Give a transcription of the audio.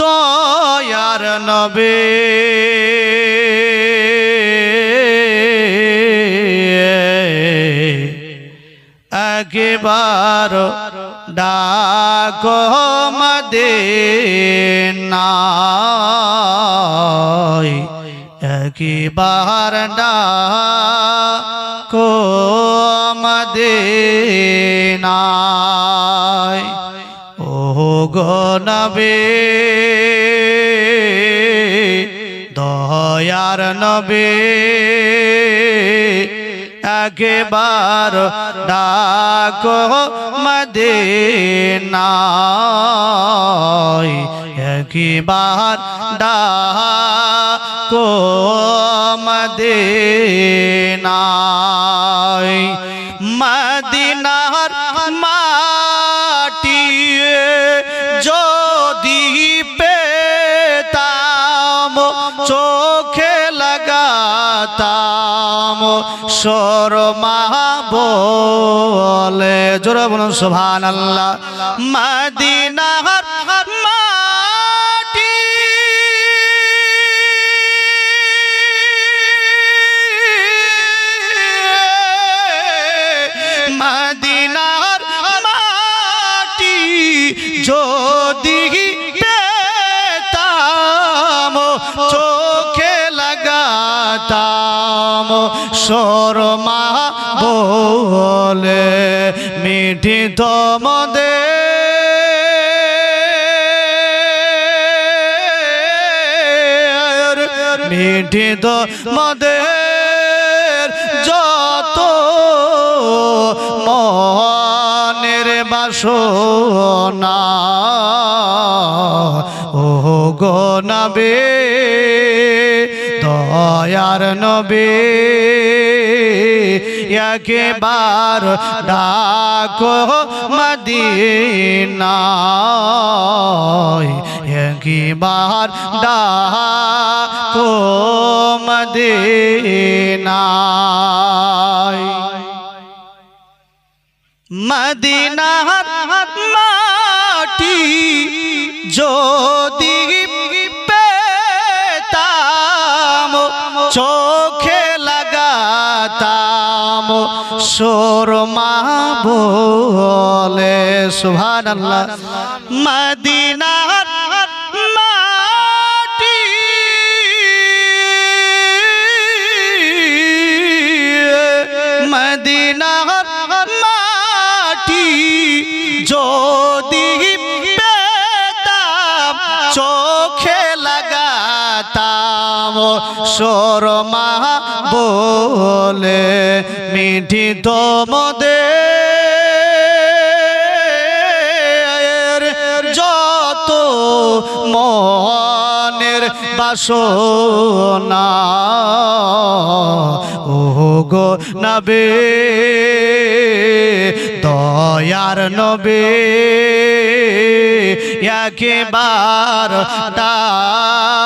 দয়ার নবে। একবার ডাক মদে একবার ডাক মদে নাই ও গো নবে দয়ার নবে। একবার ডাকো মদিনায় একবার ডাকো মদিনায়। মদিনার মাটি লাগাতাম শর্মা বলে। জোর বলুন সুভান আল্লাহ মদিনার মাটি লাগাতাম শর্মা বলে মিঠি তোমাদের মিঠি তো মদের যত মনের বাসনা ও গো নবে। দয়ার নবে একেবার ডাকো মদিনায়। একবার ডাকো মদিনায়। মদিনার মাটি যদি চোখে লাগাতাম শোরমা বলে সুভান আল্লাহ মদিনার শর্মা বলে মিঠি তোমাদের যত মনের বাসনা। গো নবে দয়ার নবে একেবার ডাকো